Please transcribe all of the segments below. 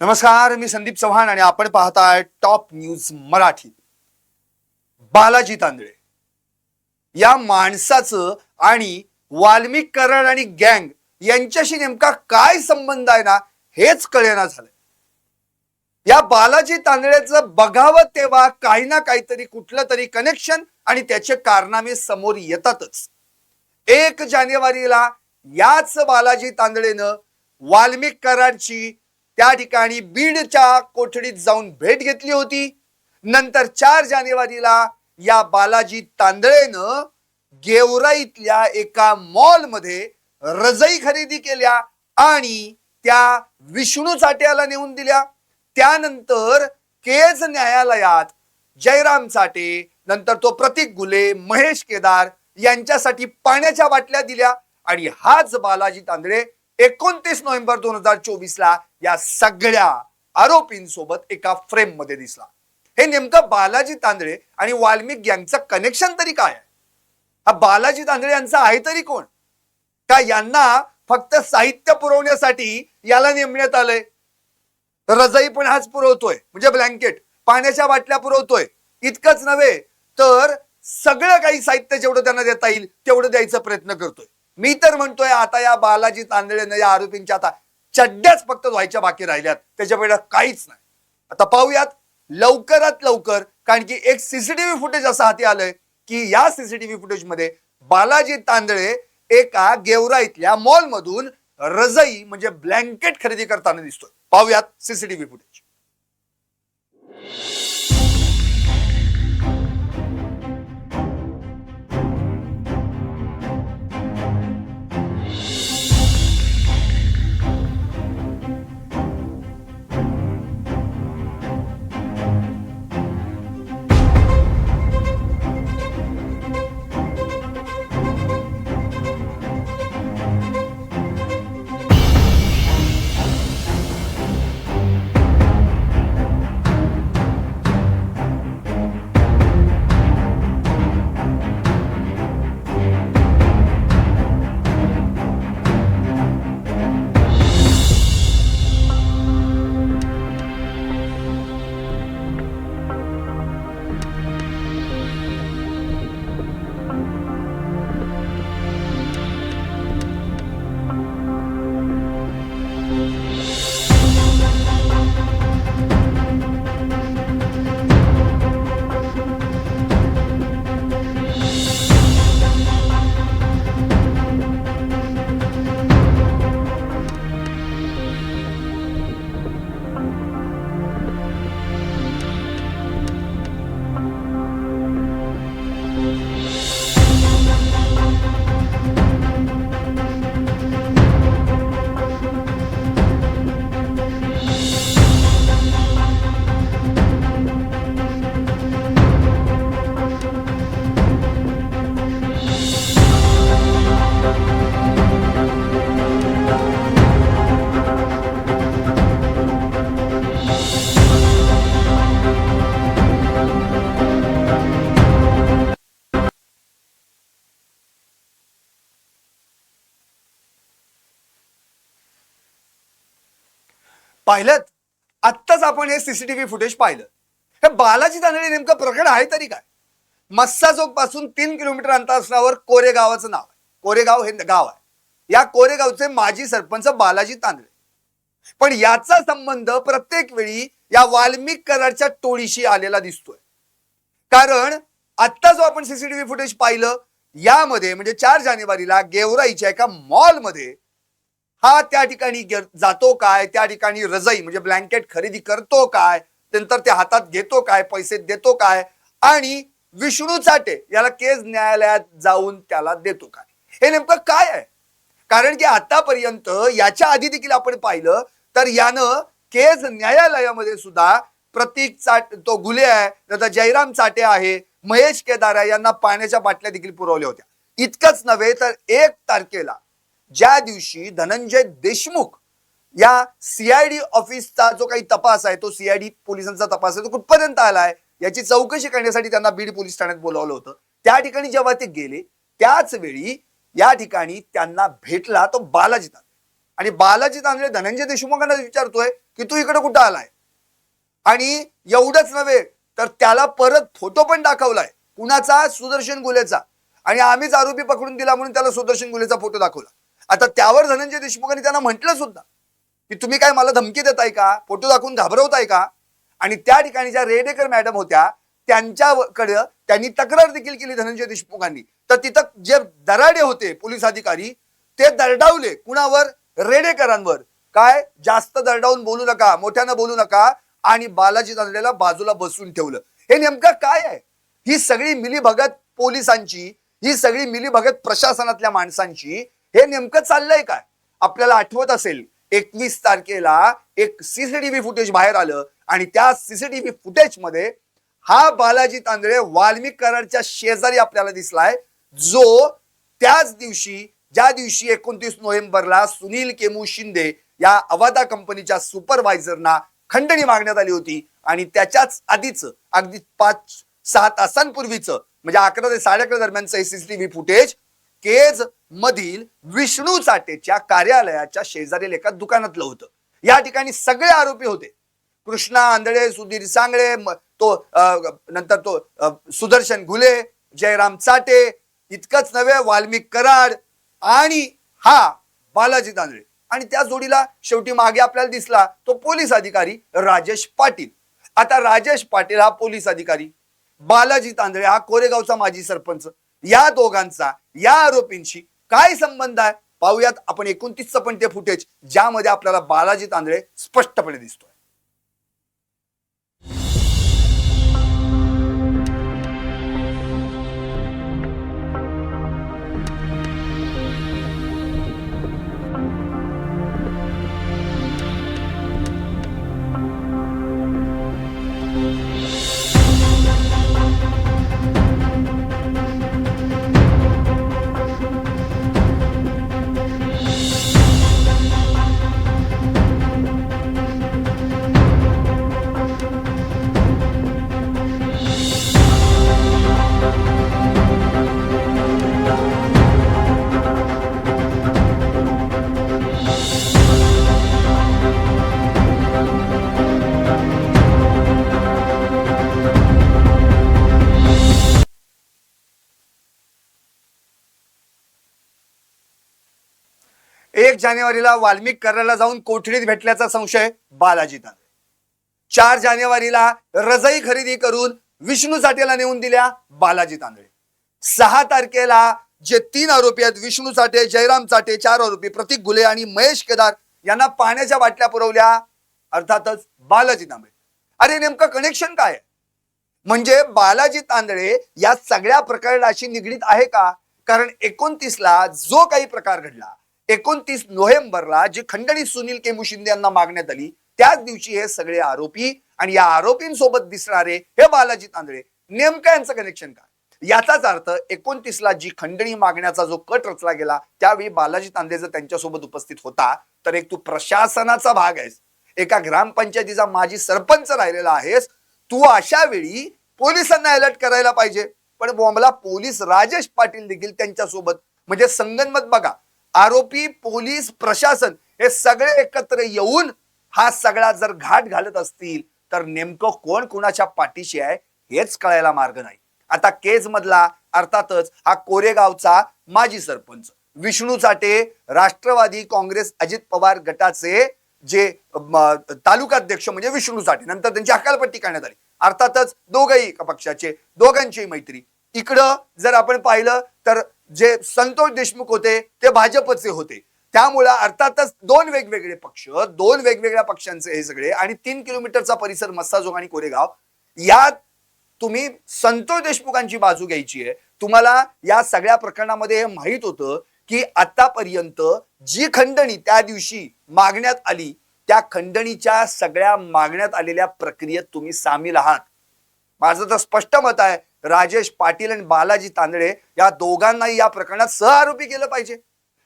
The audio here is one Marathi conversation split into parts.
नमस्कार मी संदीप चव्हाण आणि आपण पाहताय टॉप न्यूज मराठी. बालाजी तांदळे. या माणसाचं आणि वाल्मिक कराड आणि गँग यांच्याशी नेमका काय संबंध आहे ना हेच कळेना झालं या बालाजी तांदळेचं बघावं तेव्हा काही ना काहीतरी कुठलं तरी कनेक्शन आणि त्याचे कारनामे समोर येतातच. एक जानेवारीला याच बालाजी तांदळेनं वाल्मिक कराडची त्या ठिकाणी बीडच्या कोठडीत जाऊन भेट घेतली होती. नंतर चार जानेवारीला या बालाजी तांदळेनं गेवराईतल्या एका मॉलमध्ये रजई खरेदी केल्या आणि त्या विष्णू चाट्याला नेऊन दिल्या. त्यानंतर केज न्यायालयात जयराम चाटे नंतर तो प्रतीक गुले महेश केदार यांच्यासाठी पाण्याच्या बाटल्या दिल्या आणि हाच बालाजी तांदळे एकोणतीस नोव्हेंबर दोन हजार चोवीस ला या सगळ्या आरोपींसोबत एका फ्रेममध्ये दिसला. हे नेमकं बालाजी तांदळे आणि वाल्मिक यांचं कनेक्शन तरी काय आहे? हा बालाजी तांदळे यांचा आहे तरी कोण? का यांना फक्त साहित्य पुरवण्यासाठी याला नेमण्यात आलंय? रजाई पण हाच पुरवतोय म्हणजे ब्लँकेट पाण्याच्या बाटल्या पुरवतोय. इतकंच नव्हे तर सगळं काही साहित्य जेवढं त्यांना देता येईल तेवढं द्यायचा प्रयत्न करतोय. मी तर म्हणतोय आता या बालाजी तांदळेनं या आरोपींच्या आता चड्ड्याच फक्त व्हायच्या बाकी राहिल्यात. त्याच्यापेक्षा काहीच नाही. आता पाहूयात लवकरात लवकर कारण की एक सीसीटीव्ही फुटेज असं हाती आलंय की या सीसीटीव्ही फुटेजमध्ये बालाजी तांदळे एका गेवराईतल्या मॉल मधून रजई म्हणजे ब्लँकेट खरेदी करताना दिसतोय. पाहूयात सीसीटीव्ही फुटेज पाहिलं आत्ताच आपण हे सीसीटीव्ही फुटेज पाहिलं. हे बालाजी तांदळे नेमकं प्रकरण आहे तरी काय? मस्सा चौकपासून तीन किलोमीटर अंतर असण्यावर कोरेगावाचं नाव आहे. कोरेगाव हे गाव आहे. या कोरेगावचे माजी सरपंच बालाजी तांदळे पण याचा संबंध प्रत्येक वेळी या वाल्मिक कराडच्या टोळीशी आलेला दिसतोय. कारण आत्ता जो आपण सीसीटीव्ही फुटेज पाहिलं यामध्ये म्हणजे चार जानेवारीला गेवराईच्या एका मॉलमध्ये हा त्या ठिकाणी जातो काय? त्या ठिकाणी रजई म्हणजे ब्लँकेट खरेदी करतो काय? नंतर ते हातात घेतो काय? पैसे देतो काय? आणि विष्णू चाटे याला केस न्यायालयात जाऊन त्याला देतो काय? हे नेमकं काय आहे? कारण की आतापर्यंत याच्या आधी देखील आपण पाहिलं तर यानं केज न्यायालयामध्ये सुद्धा प्रतीक चाट तो गुले आहे नंतर जयराम चाटे आहे महेश केदार यांना पाण्याच्या बाटल्या देखील पुरवल्या होत्या. इतकंच नव्हे तर एक तारखेला ज्या दिवशी धनंजय देशमुख या सीआयडी ऑफिसचा जो काही तपास आहे तो सीआयडी पोलिसांचा तपास आहे तो कुठपर्यंत आलाय याची चौकशी करण्यासाठी त्यांना बीड पोलीस ठाण्यात बोलावलं होतं. त्या ठिकाणी जेव्हा ते गेले त्याच वेळी या ठिकाणी त्यांना भेटला तो बालाजी तांदळे आणि बालाजी तांदळे धनंजय देशमुखांना विचारतोय की तू इकडे कुठं आलाय? आणि एवढंच नव्हे तर त्याला परत फोटो पण दाखवलाय कुणाचा? सुदर्शन गुलेचा. आणि आम्हीच आरोपी पकडून दिला म्हणून त्याला सुदर्शन गुलेचा फोटो दाखवला. आता त्यावर धनंजय देशमुखांनी त्यांना म्हटलं सुद्धा की तुम्ही काय मला धमकी देताय का? फोटो दाखवून घाबरवताय का? आणि त्या ठिकाणी ज्या रेडेकर मॅडम होत्या त्यांच्याकडे त्यांनी तक्रार देखील केली धनंजय देशमुखांनी. तर तिथं जे दराडे होते पोलीस अधिकारी ते दरडावले कुणावर? रेडेकरांवर. काय? जास्त दरडावून बोलू नका मोठ्यानं बोलू नका आणि बालाजी तांदळेला बाजूला बसून ठेवलं. हे नेमकं काय आहे? ही सगळी मिलीभगत पोलिसांची ही सगळी मिलीभगत प्रशासनातल्या माणसांची हे नेमकं चाललंय काय? आपल्याला आठवत असेल एकवीस तारखेला एक सीसीटीव्ही फुटेज बाहेर आलं आणि त्या सीसीटीव्ही फुटेजमध्ये हा बालाजी तांदळे वाल्मिक कराडच्या शेजारी आपल्याला दिसलाय जो त्याच दिवशी ज्या दिवशी एकोणतीस नोव्हेंबरला सुनील केमू शिंदे या अवादा कंपनीच्या सुपरवायझरना खंडणी मागण्यात आली होती आणि त्याच्याच आधीच अगदी पाच सहा तासांपूर्वीच म्हणजे अकरा ते साडे अकरा दरम्यानचं हे सीसीटीव्ही फुटेज केज मधील विष्णू चाटेच्या कार्यालयाच्या शेजारील एका दुकानातलं होतं. या ठिकाणी सगळे आरोपी होते. कृष्णा आंधळे सुधीर सांगळे तो नंतर तो सुदर्शन घुले जयराम चाटे इतकंच नव्हे वाल्मिक कराड आणि हा बालाजी तांदळे. आणि त्या जोडीला शेवटी मागे आपल्याला दिसला तो पोलीस अधिकारी राजेश पाटील. आता राजेश पाटील हा पोलीस अधिकारी. बालाजी तांदळे हा कोरेगावचा माजी सरपंच. या दोघांचा या आरोपींशी काय संबंध आहे? पाहूयात आपण एकोणतीसचं पण ते फुटेज ज्यामध्ये आपल्याला बालाजी तांदळे स्पष्टपणे दिसतोय. जानेवारीला वाल्मिक करायला जाऊन कोठडीत भेटल्याचा संशय बालाजी तांदळे चार जानेवारीला रजई खरेदी करून विष्णू साठेला नेऊन दिल्या बालाजी तांदळे सहा तारखेला जे तीन आरोपी आहेत विष्णू साठे जयराम साठे चार आरोपी प्रतीक गुले आणि महेश केदार यांना पाण्याच्या बाटल्या पुरवल्या अर्थातच बालाजी तांबळे अरे नेमकं कनेक्शन काय म्हणजे बालाजी तांदळे या सगळ्या प्रकरणाशी निगडीत आहे का? कारण एकोणतीसला जो काही प्रकार घडला एकोणतीस नोव्हेंबरला जी खंडणी सुनील के शिंदे यांना मागण्यात आली त्याच दिवशी हे सगळे आरोपी आणि या आरोपींसोबत दिसणारे हे बालाजी तांदळे नेमकं यांचं कनेक्शन काय? याचाच अर्थ एकोणतीसला जी खंडणी मागण्याचा जो कट रचला गेला त्यावेळी बालाजी तांदे जर त्यांच्यासोबत उपस्थित होता तर एक तू प्रशासनाचा भाग आहेस. एका ग्रामपंचायतीचा माजी सरपंच राहिलेला आहेस. तू अशा वेळी पोलिसांना अलर्ट करायला पाहिजे. पण बॉम्बला पोलीस राजेश पाटील देखील त्यांच्यासोबत म्हणजे संगनमत बघा आरोपी पोलीस प्रशासन हे सगळे एकत्र येऊन हा सगळा जर घाट घालत असतील तर नेमकं कोण कुणाच्या पाठीशी आहे हेच कळायला मार्ग नाही. आता केज मधला अर्थातच हा कोरेगावचा माजी सरपंच विष्णू चाटे राष्ट्रवादी काँग्रेस अजित पवार गटाचे जे तालुकाध्यक्ष म्हणजे विष्णू साठे नंतर त्यांची हकालपट्टी करण्यात आली. अर्थातच दोघही पक्षाचे दोघांची मैत्री. इकडं जर आपण पाहिलं तर जे संतोष देशमुख होते ते भाजपचे होते. त्यामुळं अर्थातच दोन वेगवेगळे पक्ष दोन वेगवेगळ्या पक्षांचे हे सगळे आणि तीन किलोमीटरचा परिसर मस्साजोग आणि कोरेगाव यात तुम्ही संतोष देशमुखांची बाजू घ्यायची आहे. तुम्हाला या सगळ्या प्रकरणामध्ये हे माहीत होतं की आतापर्यंत जी खंडणी त्या दिवशी मागण्यात आली त्या खंडणीच्या सगळ्या मागण्यात आलेल्या प्रक्रियेत तुम्ही सामील आहात. माझं तर स्पष्ट मत आहे राजेश पाटील आणि बालाजी तांदळे या दोघांनाही या प्रकरणात सहआरोपी केलं पाहिजे.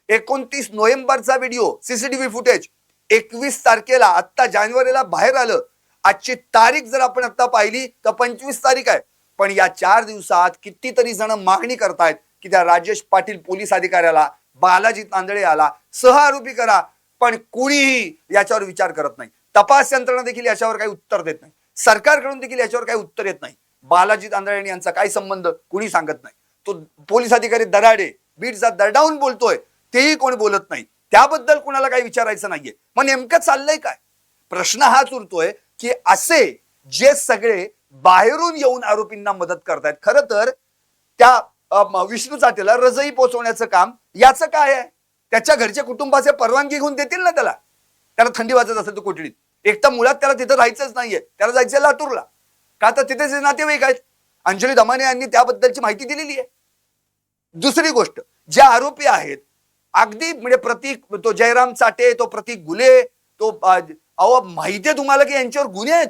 एकोणतीस नोव्हेंबरचा व्हिडिओ सीसीटीव्ही फुटेज एकवीस तारखेला आत्ता जानेवारीला बाहेर आलं. आजची तारीख जर आपण आता पाहिली तर पंचवीस तारीख आहे. पण या चार दिवसात कितीतरी जण मागणी करतायत की त्या राजेश पाटील पोलीस अधिकाऱ्याला बालाजी तांदळे याला सहआरोपी करा. पण कुणीही याच्यावर विचार करत नाही. तपास यंत्रणा देखील याच्यावर काही उत्तर देत नाही. सरकारकडून देखील याच्यावर काही उत्तर येत नाही. बालाजी तांदळे यांचा काय संबंध? कुणी सांगत नाही. तो पोलीस अधिकारी दराडे बीडचा दरडावून बोलतोय तेही कोणी बोलत नाही. त्याबद्दल कुणाला काही विचारायचं नाहीये. मग नेमकं चाललंय काय? प्रश्न हाच उरतोय की असे जे सगळे बाहेरून येऊन आरोपींना मदत करतायत खरं तर त्या विष्णू चाटेला रजई पोचवण्याचं काम याचं काय आहे? त्याच्या घरच्या कुटुंबाचे परवानगी घेऊन देतील ना त्याला? त्याला थंडी वाजत असेल तो कोठडीत. एक तर मुळात त्याला तिथं राहायचंच नाहीये. त्याला जायचं लातूरला. का तर तिथे नातेवाईक आहेत? अंजली दमाने यांनी त्याबद्दलची माहिती दिलेली आहे. दुसरी गोष्ट जे आरोपी आहेत अगदी म्हणजे प्रतीक तो जयराम चाटे तो प्रतीक गुले तो अहो माहिती आहे तुम्हाला की यांच्यावर गुन्हे आहेत?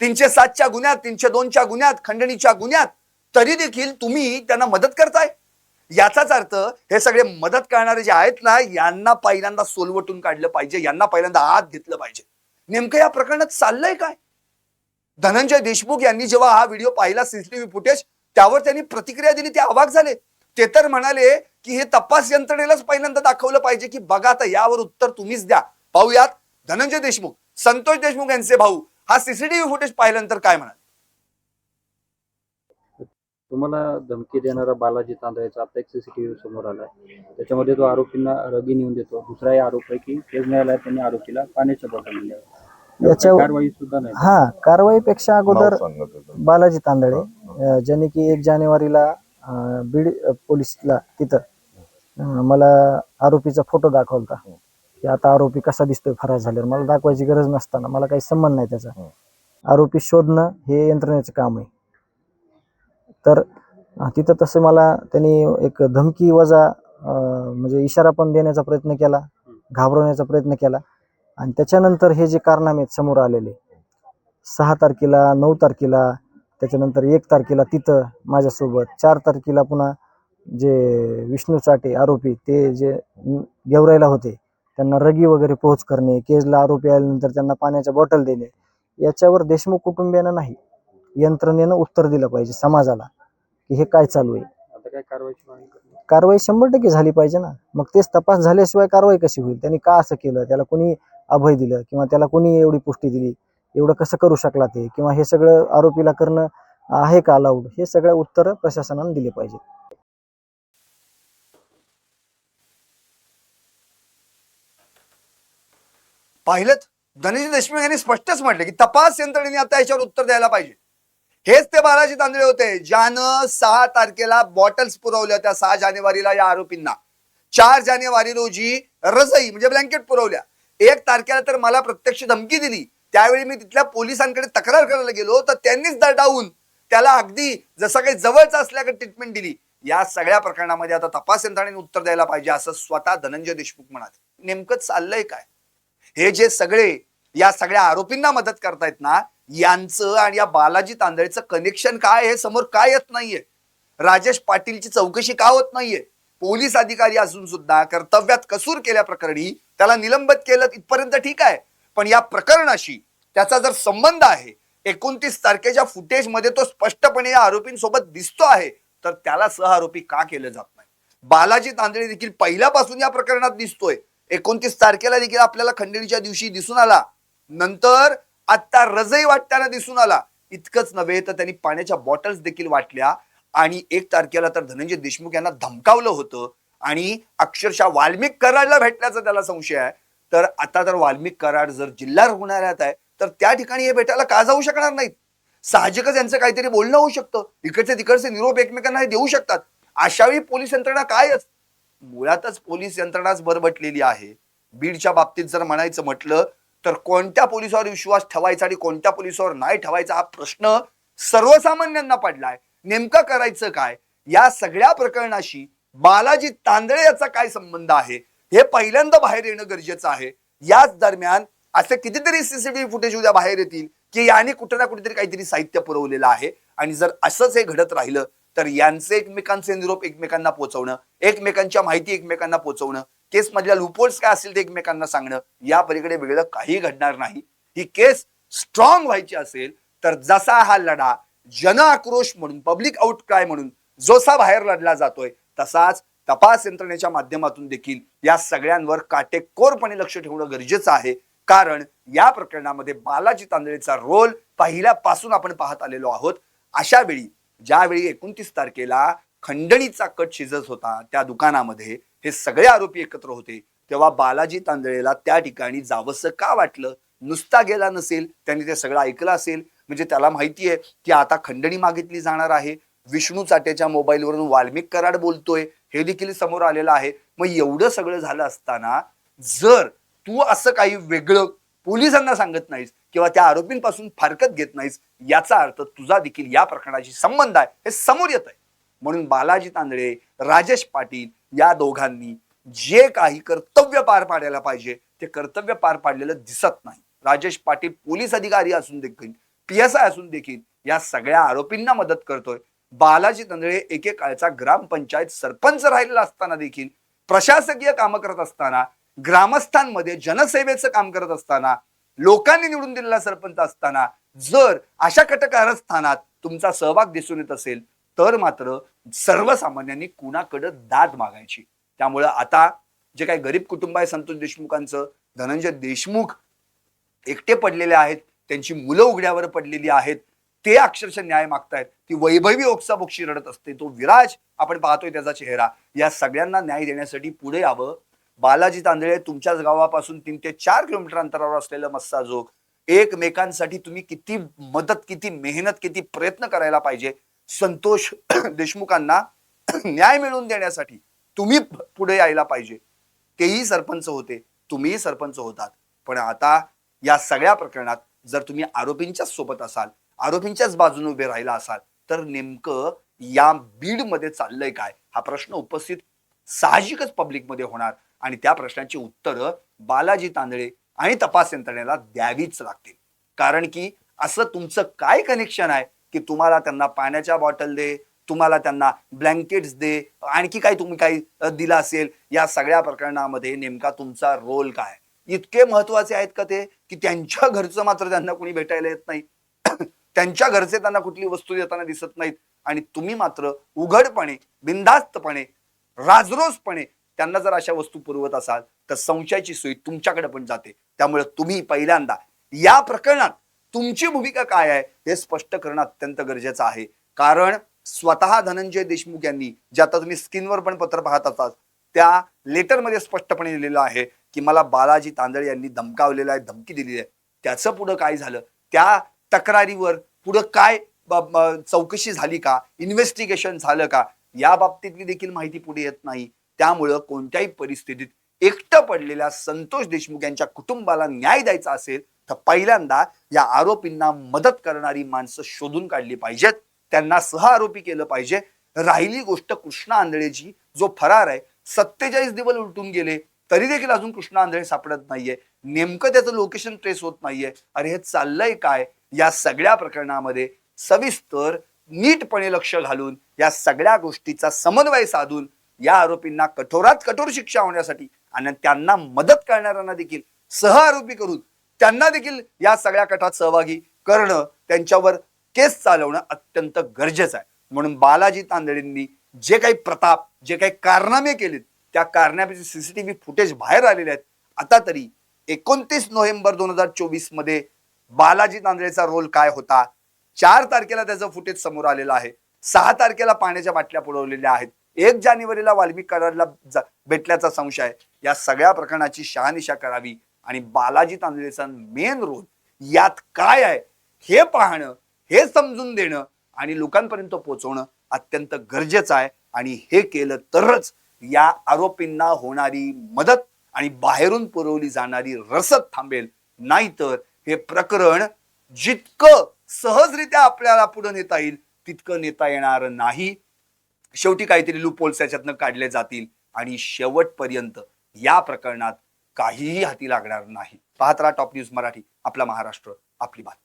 तीनशे सातच्या गुन्ह्यात तीनशे दोनच्या गुन्ह्यात खंडणीच्या गुन्ह्यात तरी देखील तुम्ही त्यांना मदत करताय? याचाच अर्थ हे सगळे मदत करणारे जे आहेत ना यांना पहिल्यांदा सोलवटून काढलं पाहिजे यांना पहिल्यांदा आत घेतलं पाहिजे. नेमकं या प्रकरणात चाललंय काय? धनंजय देशमुख यांनी जेव्हा हा व्हिडिओ पाहिला सीसीटीव्ही फुटेज त्यावर त्यांनी प्रतिक्रिया दिली ते अवाक झाले. ते तर म्हणाले की हे तपास यंत्रणेलाच पहिल्यांदा दाखवलं पाहिजे की बघा आता यावर उत्तर तुम्हीच द्या. पाहूयात धनंजय देशमुख संतोष देशमुख यांचे भाऊ. हा सीसीटीव्ही फुटेज पाहिल्यानंतर काय म्हणाले? तुम्हाला धमकी देणारा बालाजी तांदळाचा आता एक सीसीटीव्ही समोर आलाय. त्याच्यामध्ये तो आरोपींना रगी नेऊन देतो. दुसराही आरोप आहे की केज न्यायालयात त्यांनी आरोपीला पाण्याच्या बॉटल दिल्या याच्या- कारवाई सुद्धा नाही. हा कारवाईपेक्षा अगोदर. बालाजी तांदळे अं, ज्याने की एक जानेवारीला अं, बीड अं, पोलीसला तिथं अं, मला आरोपीचा फोटो दाखवला की आता आरोपी कसा दिसतोय फरार झाल्यावर. मला दाखवायची गरज नसताना मला काही संबंध नाही त्याचा. आरोपी शोधणं हे यंत्रणेचं काम आहे. तर अं, तिथं तसं मला त्यांनी एक धमकी वजा अं, म्हणजे इशारा पण देण्याचा प्रयत्न केला घाबरवण्याचा प्रयत्न केला. आणि त्याच्यानंतर हे जे कारनामे आहेत समोर आलेले सहा तारखेला नऊ तारखेला त्याच्यानंतर एक तारखेला तिथं माझ्यासोबत चार तारखेला पुन्हा जे विष्णू चाटे आरोपी ते जे गेवरायला होते त्यांना रगी वगैरे पोहोच करणे केजला आरोपी आल्यानंतर त्यांना पाण्याच्या बॉटल देणे याच्यावर देशमुख कुटुंबियानं नाही यंत्रणेनं उत्तर दिलं पाहिजे समाजाला की हे काय चालू आहे? कारवाई शंभर टक्के झाली पाहिजे ना. मग तेच तपास झाल्याशिवाय कारवाई कशी होईल? त्यांनी का असं केलं? त्याला कोणी अभय दिलं किंवा त्याला कोणी एवढी पुष्टी दिली एवढं कसं करू शकला ते किंवा हे सगळं आरोपीला करणं आहे का अलाउड हे सगळं उत्तर प्रशासनाने दिले पाहिजे पाहिलं धनंजय देशमुख यांनी स्पष्टच म्हटलं की तपास यंत्रणेने आता याच्यावर उत्तर द्यायला पाहिजे. हेच ते बालाजी तांदळे होते ज्यानं सहा तारखेला बॉटल्स पुरवल्या त्या सहा जानेवारीला या आरोपींना. चार जानेवारी रोजी रजई म्हणजे ब्लँकेट पुरवल्या. एक तारखेला तर मला प्रत्यक्ष धमकी दिली. त्यावेळी मी तिथल्या पोलिसांकडे तक्रार करायला गेलो तर त्यांनीच दडावून त्याला अगदी जसं काही जवळच असल्याकडे ट्रीटमेंट दिली. या सगळ्या प्रकरणामध्ये आता तपास यंत्रणेने उत्तर द्यायला पाहिजे असं स्वतः धनंजय देशमुख म्हणाले. नेमकं चाललंय काय? हे जे सगळे या सगळ्या आरोपींना मदत करतायत ना यांचं आणि या बालाजी तांदळेचं कनेक्शन काय हे समोर काय येत नाहीये? राजेश पाटीलची चौकशी का होत नाहीये? पोलीस अधिकारी असून सुद्धा कर्तव्यात कसूर केल्याप्रकरणी त्याला निलंबित केलं इथपर्यंत ठीक आहे. पण या प्रकरणाशी त्याचा जर संबंध आहे एकोणतीस तारखेच्या फुटेजमध्ये तो स्पष्टपणे या आरोपींसोबत दिसतो आहे तर त्याला सहआरोपी का केलं जात नाही? बालाजी तांदळे देखील पहिल्यापासून या प्रकरणात दिसतोय. एकोणतीस तारखेला देखील आपल्याला खंडणीच्या दिवशी दिसून आला. नंतर आता रजई वाटताना दिसून आला. इतकंच नव्हे तर त्यांनी पाण्याच्या बॉटल्स देखील वाटल्या. आणि एक तारखेला तर धनंजय देशमुख यांना धमकावलं होतं आणि अक्षरशः वाल्मिक कराडला भेटल्याचा त्याला संशय आहे. तर आता तर वाल्मिक कराड जर जिल्हा रुग्णालयात आहे तर त्या ठिकाणी हे भेटायला का जाऊ शकणार नाहीत? साहजिकच यांचं काहीतरी बोलणं होऊ शकतं. इकडचे तिकडचे निरोप एकमेकांना हे देऊ शकतात. अशावेळी पोलीस यंत्रणा कायच मुळातच पोलीस यंत्रणाच बरबटलेली आहे. बीडच्या बाबतीत जर म्हणायचं म्हटलं तर कोणत्या पोलिसावर विश्वास ठेवायचा आणि कोणत्या पोलिसावर नाही ठेवायचा हा प्रश्न सर्वसामान्यांना पडलाय. नेमकं करायचं काय? या सगळ्या प्रकरणाशी बालाजी तांदळे याचा काय संबंध आहे? हे पहिल्यांदा बाहेर येणं गरजेचं आहे. याच दरम्यान असे कितीतरी सीसीटीव्ही फुटेज उद्या बाहेर येतील की याने कुठे ना कुठेतरी काहीतरी साहित्य पुरवलेलं आहे. आणि जर असंच हे घडत राहिलं तर यांचे एकमेकांचे निरोप एकमेकांना पोहोचवणं एकमेकांच्या माहिती एकमेकांना पोहोचवणं केस मधल्या लुपोल्स काय असतील ते एकमेकांना सांगणं या पलीकडे वेगळं काही घडणार नाही. ही केस स्ट्रॉंग व्हायची असेल तर जसा हा लढा जन आक्रोश म्हणून पब्लिक आउटक्राय म्हणून जोसा बाहेर लढला जातोय तसाच तपास यंत्रणेच्या माध्यमातून देखील या सगळ्यांवर काटेकोरपणे लक्ष ठेवणं गरजेचं आहे. कारण या प्रकरणामध्ये बालाजी तांदळेचा रोल पहिल्यापासून आपण पाहत आलेलो आहोत. अशा वेळी ज्यावेळी एकोणतीस तारखेला खंडणीचा कट शिजत होता त्या दुकानामध्ये हे सगळे आरोपी एकत्र होते. तेव्हा बालाजी तांदळेला त्या ठिकाणी जावंसं का वाटलं? नुसता गेला नसेल त्यांनी ते सगळं ऐकलं असेल म्हणजे त्याला माहिती आहे की आता खंडणी मागितली जाणार आहे. विष्णू चाट्याच्या मोबाईलवरून वाल्मिक कराड बोलतोय हे देखील समोर आलेलं आहे. मग एवढं सगळं झालं असताना जर तू असं काही वेगळं पोलिसांना सांगत नाहीस किंवा त्या आरोपींपासून फारकत घेत नाहीस याचा अर्थ तुझा देखील या प्रकरणाशी संबंध आहे हे समोर येत आहे म्हणून बालाजी तांदळे राजेश पाटील या दोघांनी जे काही कर्तव्य पार पाडायला पाहिजे ते कर्तव्य पार पाडलेलं दिसत नाही. राजेश पाटील पोलीस अधिकारी असून देखील पी एस आय असून देखील या सगळ्या आरोपींना मदत करतोय. बालाजी तांदळे एकेकाळचा ग्रामपंचायत सरपंच राहिलेला असताना देखील प्रशासकीय कामं करत असताना ग्रामस्थांमध्ये जनसेवेचं काम करत असताना लोकांनी निवडून दिलेला सरपंच असताना जर अशा कटकारस्थानात तुमचा सहभाग दिसून येत असेल तर मात्र सर्वसामान्यांनी कुणाकडं दाद मागायची? त्यामुळं आता जे काही गरीब कुटुंब आहे संतोष देशमुखांचं धनंजय देशमुख एकटे पडलेले आहेत. त्यांची मुलं उघड्यावर पडलेली आहेत ते अक्षरशः न्याय मागतायत. ती वैभवी ओक्साबोक्षी रडत असते तो विराज आपण पाहतोय त्याचा चेहरा. या सगळ्यांना न्याय देण्यासाठी पुढे यावं. बालाजी तांदळे तुमच्याच गावापासून तीन ते चार किलोमीटर अंतरावर असलेलं मस्साजोग. एकमेकांसाठी तुम्ही किती मदत किती मेहनत किती प्रयत्न करायला पाहिजे? संतोष देशमुखांना न्याय मिळवून देण्यासाठी तुम्ही पुढे यायला पाहिजे. तेही सरपंच होते तुम्हीही सरपंच होतात. पण आता या सगळ्या प्रकरणात जर तुम्ही आरोपींच्याच सोबत असाल आरोपींच्याच बाजूने उभे राहिला असाल तर नेमकं या बीडमध्ये चाललंय काय? हा प्रश्न उपस्थित साहजिकच पब्लिकमध्ये होणार आणि त्या प्रश्नाची उत्तरं बालाजी तांदळे आणि तपास यंत्रणेला द्यावीच लागतील. कारण की असं तुमचं काय कनेक्शन आहे की तुम्हाला त्यांना पाण्याच्या बॉटल दे तुम्हाला त्यांना ब्लँकेट्स दे आणखी काही तुम्ही काही दिला दिलं असेल या सगळ्या प्रकरणामध्ये नेमका तुमचा रोल काय? इतके महत्त्वाचे आहेत का ते? की त्यांच्या घरचं मात्र त्यांना कोणी भेटायला येत नाही. त्यांच्या घरचे त्यांना कुठली वस्तू देताना दिसत नाहीत. आणि तुम्ही मात्र उघडपणे बिनधास्तपणे राजरोसपणे त्यांना जर अशा वस्तू पुरवत असाल तर संशयाची सोय तुमच्याकडे पण जाते. त्यामुळे तुम्ही पहिल्यांदा या प्रकरणात तुमची भूमिका काय आहे हे स्पष्ट करणं अत्यंत गरजेचं आहे. कारण स्वतः धनंजय देशमुख यांनी जे आता तुम्ही स्क्रीनवर पण पत्र पाहत असाल त्या लेटरमध्ये स्पष्टपणे लिहिलेलं आहे की मला बालाजी तांदळे यांनी धमकावलेलं आहे धमकी दिलेली आहे. त्याचं पुढं काय झालं? त्या तक्रारीवर पुढं काय चौकशी झाली का? इन्व्हेस्टिगेशन झालं का? या बाबतीतली देखील माहिती पुढे येत नाही. त्यामुळं कोणत्याही परिस्थितीत एकटं पडलेल्या संतोष देशमुख यांच्या कुटुंबाला न्याय द्यायचा असेल तर पहिल्यांदा या आरोपींना मदत करणारी माणसं शोधून काढली पाहिजेत. त्यांना सह आरोपी केलं पाहिजे. राहिली गोष्ट कृष्णा आंधळेची जो फरार आहे सत्तेचाळीस दिवस उलटून गेले. तरी देखील अजून कृष्णा आंधळे सापडत नाहीये. नेमकं त्याचं लोकेशन ट्रेस होत नाहीये. अरे हे चाललंय काय? या सगळ्या प्रकरणामध्ये सविस्तर नीटपणे लक्ष घालून या सगळ्या गोष्टीचा समन्वय साधून या आरोपींना कठोरात कठोर शिक्षा होण्यासाठी आणि त्यांना मदत करणाऱ्यांना देखील सह आरोपी करून त्यांना देखील या सगळ्या कटात सहभागी करणं त्यांच्यावर केस चालवणं अत्यंत गरजेचं आहे. म्हणून बालाजी तांदळेंनी जे काही प्रताप जे काही कारनामे केलेत त्या कारनाम्याचे सीसीटीव्ही फुटेज बाहेर आलेले आहेत. आता तरी एकोणतीस नोव्हेंबर दोन हजार चोवीसमध्ये बालाजी तांदळेचा रोल काय होता? चार तारखेला त्याचं फुटेज समोर आलेलं आहे. सहा तारखेला पाण्याच्या बाटल्या पुरवलेल्या आहेत. एक जानेवारीला वाल्मिक कराडला भेटल्याचा संशय आहे. या सगळ्या प्रकरणाची शहानिशा करावी आणि बालाजी तांदळेचा मेन रोल यात काय आहे हे पाहणं हे समजून देणं आणि लोकांपर्यंत पोहोचवणं अत्यंत गरजेचं आहे. आणि हे केलं तरच या आरोपींना होणारी मदत आणि बाहेरून पुरवली जाणारी रसद थांबेल. नाहीतर हे प्रकरण जितकं सहजरित्या आपल्याला पुढे नेता येईल तितकं नेता येणार नाही. शेवटी काहीतरी लूपोल्स याच्यातनं काढले जातील आणि शेवटपर्यंत या प्रकरणात काहीही हाती लागणार नाही. पाहत राहा टॉप न्यूज मराठी आपला महाराष्ट्र आपली बात